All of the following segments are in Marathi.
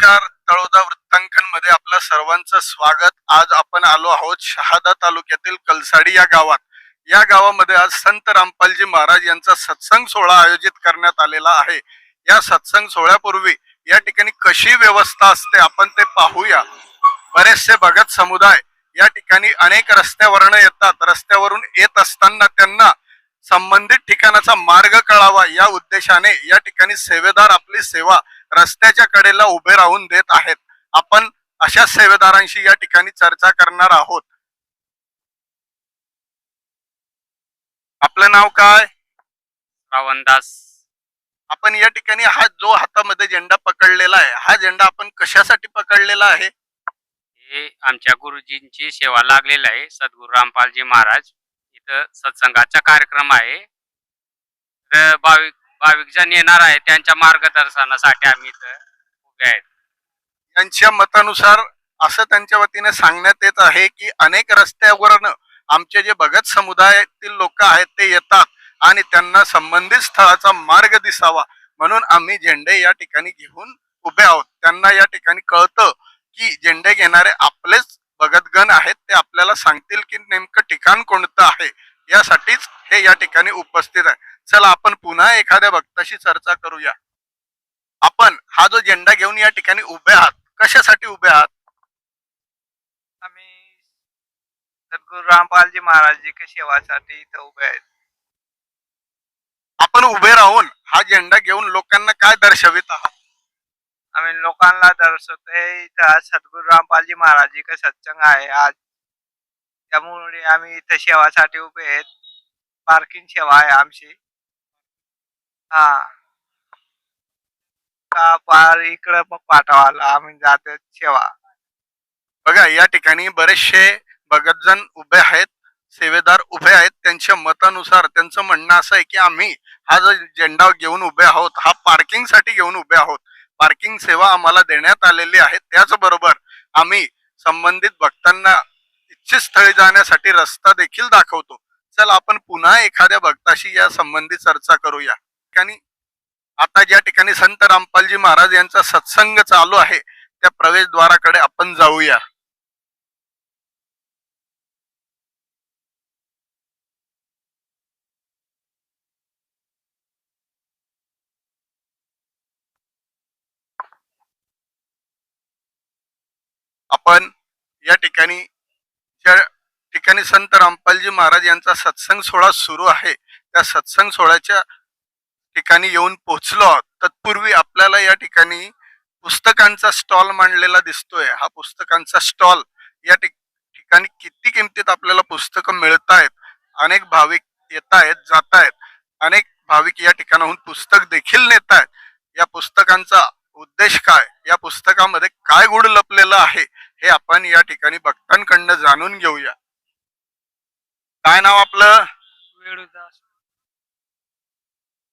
नमस्कार तळोदा वृत्तांकनमध्ये आपलं सर्वांचं स्वागत. आज आपण आलो आहोत शहादा तालुक्यातील कलसाडी या गावात. या गावामध्ये आज संत रामपालजी महाराज यांचा सत्संग सोहळा आयोजित करण्यात आलेला आहे. या सत्संग सोहळ्यापूर्वी या ठिकाणी कशी व्यवस्था असते आपण ते पाहूया. बरेचसे भगत समुदाय या ठिकाणी अनेक रस्त्यावरनं येतात. रस्त्यावरून येत असताना त्यांना संबंधित ठिकाणाचा मार्ग कळावा या उद्देशाने या ठिकाणी सेवेदार आपली सेवा रस्त्याच्या कडेला उभे राहून देत आहेत. आपण अशा सेवेदारांशी या ठिकाणी चर्चा करणार आहोत. आपलं नाव काय? श्रावणदास आपण या ठिकाणी हा जो हातामध्ये झेंडा पकडलेला आहे हा झेंडा आपण कशासाठी पकडलेला आहे? हे आमच्या गुरुजींची सेवा लागलेली आहे सद्गुरू रामपालजी महाराज. इथं सत्संगाचा कार्यक्रम आहे. तर भाविक भाविक जण येणार आहे त्यांच्या मार्गदर्शनासाठी आम्ही इथं उभे आहेत. यांच्या मतानुसार असं त्यांच्या वतीने सांगण्यात येत आहे की अनेक रस्त्यावरनं आमचे जे भगत समुदायातील लोक आहेत ते येतात आणि त्यांना संबंधित स्थळाचा मार्ग दिसावा म्हणून आम्ही झेंडे या ठिकाणी घेऊन उभे आहोत. त्यांना या ठिकाणी कळतं की झेंडे घेणारे आपलेच भगतगण आहेत ते आपल्याला सांगतील की नेमकं ठिकाण कोणतं आहे? यासाठीच हे या ठिकाणी उपस्थित आहे. चला आपण पुन्हा एखाद्या भक्ताशी चर्चा करूया. आपण हा जो झेंडा घेऊन या ठिकाणी उभे आहात कशासाठी उभे आहात? आम्ही सद्गुरू रामपालजी महाराज की सेवासाठी इथं उभे आहेत. आपण उभे राहून हा झेंडा घेऊन लोकांना काय दर्शवित आहात? आम्ही लोकांना दर्शवतोय. इथं आज सद्गुरू रामपालजी महाराज इकडे सत्संग आहे आज. त्यामुळे आम्ही इथं सेवासाठी उभे आहेत. पार्किंग सेवा आहे आमची. हा. का पार इकडं मग पाठवायला आम्ही जाते सेवा. बघा या ठिकाणी बरेचसे भगतजन उभे आहेत सेवेदार उभे आहेत. त्यांच्या मतानुसार त्यांचं म्हणणं असं आहे की आम्ही हा जो झेंडा घेऊन उभे आहोत हा पार्किंगसाठी घेऊन उभे आहोत. पार्किंग सेवा आम्हाला देण्यात आलेली आहे. त्याचबरोबर आम्ही संबंधित भक्तांना इच्छित स्थळी जाण्यासाठी रस्ता देखील दाखवतो. चल आपण पुन्हा एखाद्या भक्ताशी या संबंधी चर्चा करूया. ठिकाणी आता ज्या ठिकाणी संत रामपालजी महाराज यांचा सत्संग चालू आहे त्या प्रवेशद्वाराकडे आपण जाऊया. आपण या ठिकाणी ज्या ठिकाणी संत रामपालजी महाराज यांचा सत्संग सोहळा सुरू आहे त्या सत्संग सोहळ्याच्या ठिकाणी येऊन पोहोचलो आहोत. तत्पूर्वी आपल्याला या ठिकाणी पुस्तकांचा स्टॉल मांडलेला दिसतोय. हा पुस्तकांचा स्टॉल या ठिकाणी किती किमतीत आपल्याला पुस्तकं मिळत आहेत अनेक भाविक येत आहेत जात आहेत अनेक भाविक या ठिकाणाहून पुस्तक देखील नेत आहेत या पुस्तकांचा उद्देश काय? या पुस्तकामध्ये काय गुढ लपलेलं आहे? हे आपण या ठिकाणी भक्तांकडनं जाणून घेऊया. काय नाव आपलं?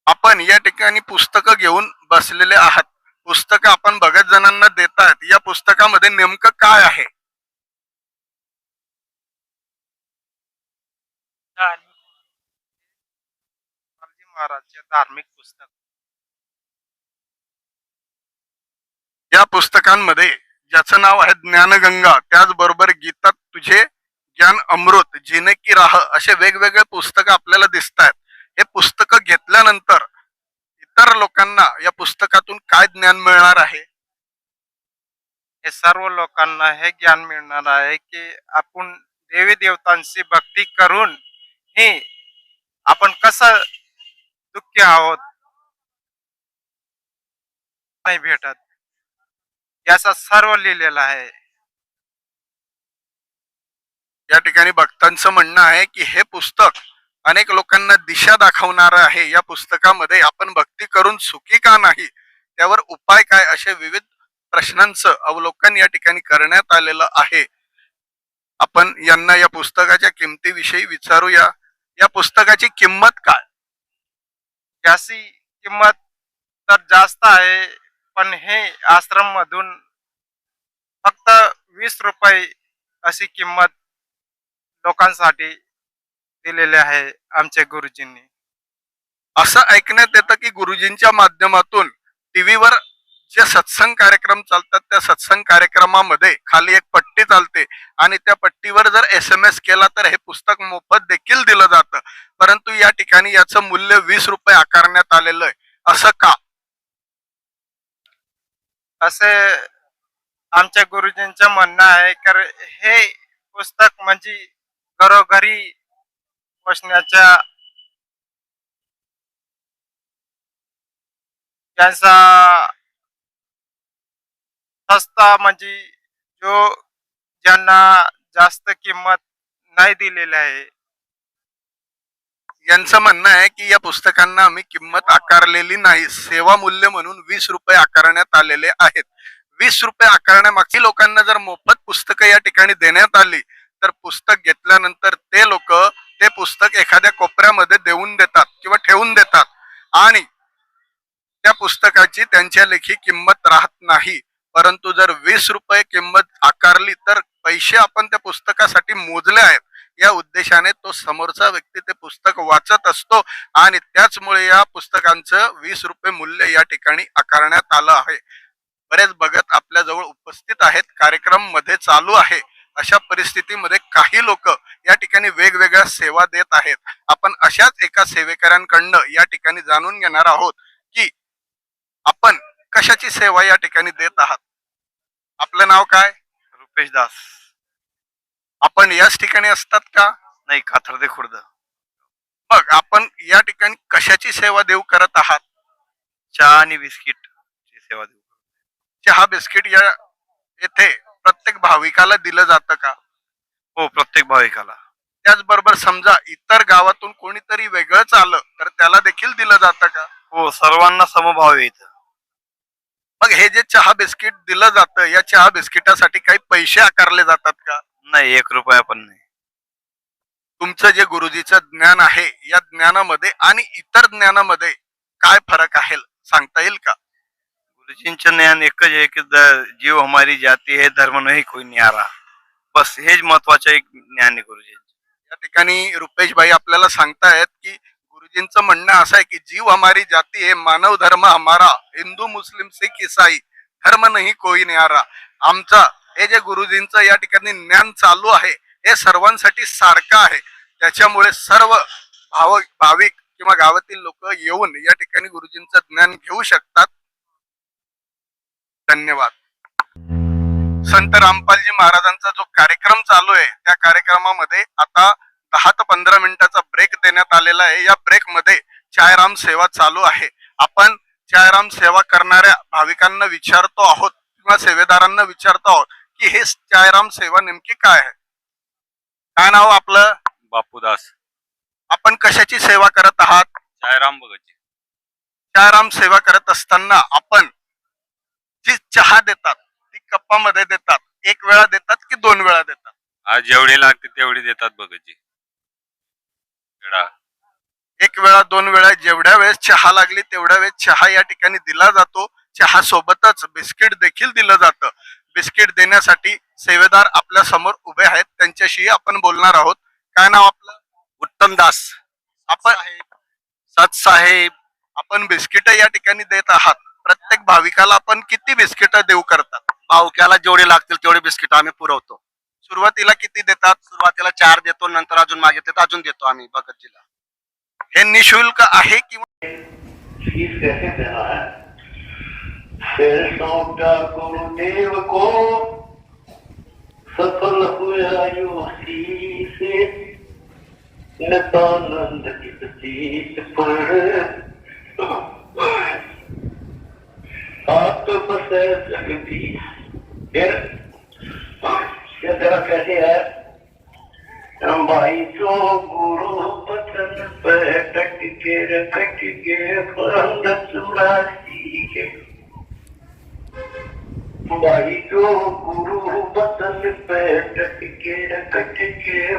आपण या ठिकाणी पुस्तकं घेऊन बसलेले आहात. पुस्तकं आपण भगत जणांना देत आहेत या पुस्तकामध्ये नेमकं काय आहे? महाराजचे धार्मिक पुस्तक. या पुस्तकांमध्ये ज्याचं नाव आहे ज्ञानगंगा त्याचबरोबर गीता तुझे ज्ञान अमृत जिने की राह असे वेगवेगळे पुस्तकं आपल्याला दिसत आहेत हे पुस्तकं घेतल्यानंतर इतर लोकांना या पुस्तकातून काय ज्ञान मिळणार आहे? हे सर्व लोकांना हे ज्ञान मिळणार आहे की आपण देवी देवतांची भक्ती करून हे आपण कसं दुःखी आहोत? नाही भेटत. याचा सर्व लिहिलेला आहे. या ठिकाणी भक्तांचं म्हणणं आहे की हे पुस्तक अनेक लोकांना दिशा दाखवणार आहे. या पुस्तकामध्ये आपण भक्ती करून सुखी का नाही त्यावर उपाय काय असे विविध प्रश्नांचं अवलोकन या ठिकाणी करण्यात आलेलं आहे. आपण यांना या पुस्तकाच्या किमतीविषयी विचारूया. या पुस्तकाची किंमत काय? याची किंमत तर जास्त आहे. पण हे आश्रम मधून फक्त वीस रुपये अशी किंमत लोकांसाठी दिलेली आहे आमच्या गुरुजींनी. असं ऐकण्यात येतं की गुरुजींच्या माध्यमातून टीव्हीवर जे सत्संग कार्यक्रम चालतात त्या सत्संग कार्यक्रमामध्ये खाली एक पट्टी चालते आणि त्या पट्टीवर जर एस एम एस केला तर हे पुस्तक मोफत देखील दिलं जातं. परंतु या ठिकाणी याचं मूल्य वीस रुपये आकारण्यात आलेलं आहे. असं का? असे आमच्या गुरुजींचं म्हणणं आहे तर हे पुस्तक म्हणजे घरोघरी पोचण्याच्या त्यांचा सस्ता म्हणजे जो ज्यांना जास्त किंमत नाही दिलेली आहे यांचं म्हणणं आहे की या पुस्तकांना आम्ही किंमत आकारलेली नाही. सेवा मूल्य म्हणून वीस रुपये आकारण्यात आलेले आहेत. वीस रुपये आकारण्यामागची लोकांना जर मोफत पुस्तकं या ठिकाणी देण्यात आली तर पुस्तक घेतल्यानंतर ते लोक ते पुस्तक एखाद्या कोपऱ्यामध्ये देऊन देतात किंवा ठेवून देतात. आणि त्या पुस्तकाची त्यांच्या लेखी किंमत राहत नाही. परंतु जर वीस रुपये किंमत आकारली तर पैसे आपण त्या पुस्तकासाठी मोजले आहेत. या उद्देशाने तो समोरचा व्यक्ती ते पुस्तक वाचत असतो आणि त्याचमुळे या पुस्तकांचं वीस रुपये मूल्य या ठिकाणी आकारण्यात आलं आहे. बरेच भगत आपल्या जवळ उपस्थित आहेत कार्यक्रममध्ये चालू आहे. अशा परिस्थितीमध्ये काही लोक या ठिकाणी वेगवेगळ्या सेवा देत आहेत. आपण अशाच एका सेवेकऱ्यांकडनं या ठिकाणी जाणून घेणार आहोत की आपण कशाची सेवा या ठिकाणी देत आहात. आपलं नाव काय? रुपेश दास. आपण याच ठिकाणी असतात का? नाही खातर्दे खुर्द. मग आपण या ठिकाणी कशाची सेवा देऊ करत आहात? चहा आणि बिस्किट ची सेवा देऊ चहा बिस्किट या येथे प्रत्येक भाविकाला दिलं जातं का? हो प्रत्येक भाविकाला. त्याचबरोबर समजा इतर गावातून कोणीतरी वेगळंच आलं तर त्याला देखील दिलं जातं का? हो सर्वांना समभाव इथं. मग हे जे चहा बिस्किट दिलं जातं या चहा बिस्किटासाठी काही पैसे आकारले जातात का? नाही एक रुपया पण नाही. तुमचं जे गुरुजीचं ज्ञान आहे या ज्ञानामध्ये आणि इतर ज्ञानामध्ये काय फरक आहे सांगता येईल का? गुरुजींचं ज्ञान एकच आहे की जीव हमारी जाती है धर्म नाही कोई न्यारा. बस हेच महत्वाचं एक ज्ञान आहे गुरुजींचं. या ठिकाणी रुपेश भाई आपल्याला सांगतायत की गुरुजींचं म्हणणं असं आहे की जीव हमारी जाती है मानव धर्म हमारा हिंदू मुस्लिम सिख ईसाई धर्म नाही कोई न्यारा. आमचा हे जे गुरुजींचं या ठिकाणी ज्ञान चालू आहे हे सर्वांसाठी सारखं आहे. त्याच्यामुळे सर्व भाव भाविक किंवा गावातील लोक येऊन या ठिकाणी गुरुजींचं ज्ञान घेऊ शकतात. धन्यवाद. संत रामपालजी महाराजांचा जो कार्यक्रम चालू आहे त्या कार्यक्रमामध्ये आता दहा ते पंधरा मिनिटाचा ब्रेक देण्यात आलेला आहे. या ब्रेकमध्ये चायराम सेवा चालू आहे. आपण चायराम सेवा करणाऱ्या भाविकांना विचारतो आहोत किंवा सेवेदारांना विचारतो आहोत की हे चायराम सेवा नेमकी काय आहे? काय नाव आपलं? बापूदास. आपण कशाची सेवा करत आहात? सायराम भगतजी चायराम सेवा करत असताना आपण जी चहा देतात ती कप्पामध्ये देतात एक वेळा देतात की दोन वेळा देतात? आज जेवढे लागते तेवढी देतात भगतजी एक वेळा दोन वेळा जेवढ्या वेळेस चहा लागली तेवढ्या वेळेस चहा या ठिकाणी दिला जातो. चहा सोबतच बिस्किट देखील दिलं जातं. बिस्किट देण्यासाठी सेवेदार आपल्यासमोर उभे आहेत. त्यांच्याशी आपण बोलणार आहोत. काय नाव आपलं? उत्तम दास. आपण सत साहेब आपण बिस्किट या ठिकाणी देत आहात. प्रत्येक भाविकाला आपण किती बिस्किट देऊ करतात? भावक्याला जेवढे लागतील तेवढे बिस्किट आम्ही पुरवतो. सुरुवातीला किती देतात? सुरुवातीला चार देतो नंतर अजून मागितले तर अजून देतो आम्ही भगतजीला. हे निशुल्क आहे किंवा चीज फिर सौंपा गुरुदेव को सफल हुआ यो से नितानंद की प्रतीत पर आप तो बस है जगदीश फिर ये जरा कैसे है भाई जो गुरु पतन पे टक के रटक के फरंद चुराए भाई गुरु बदल पेट के रटक के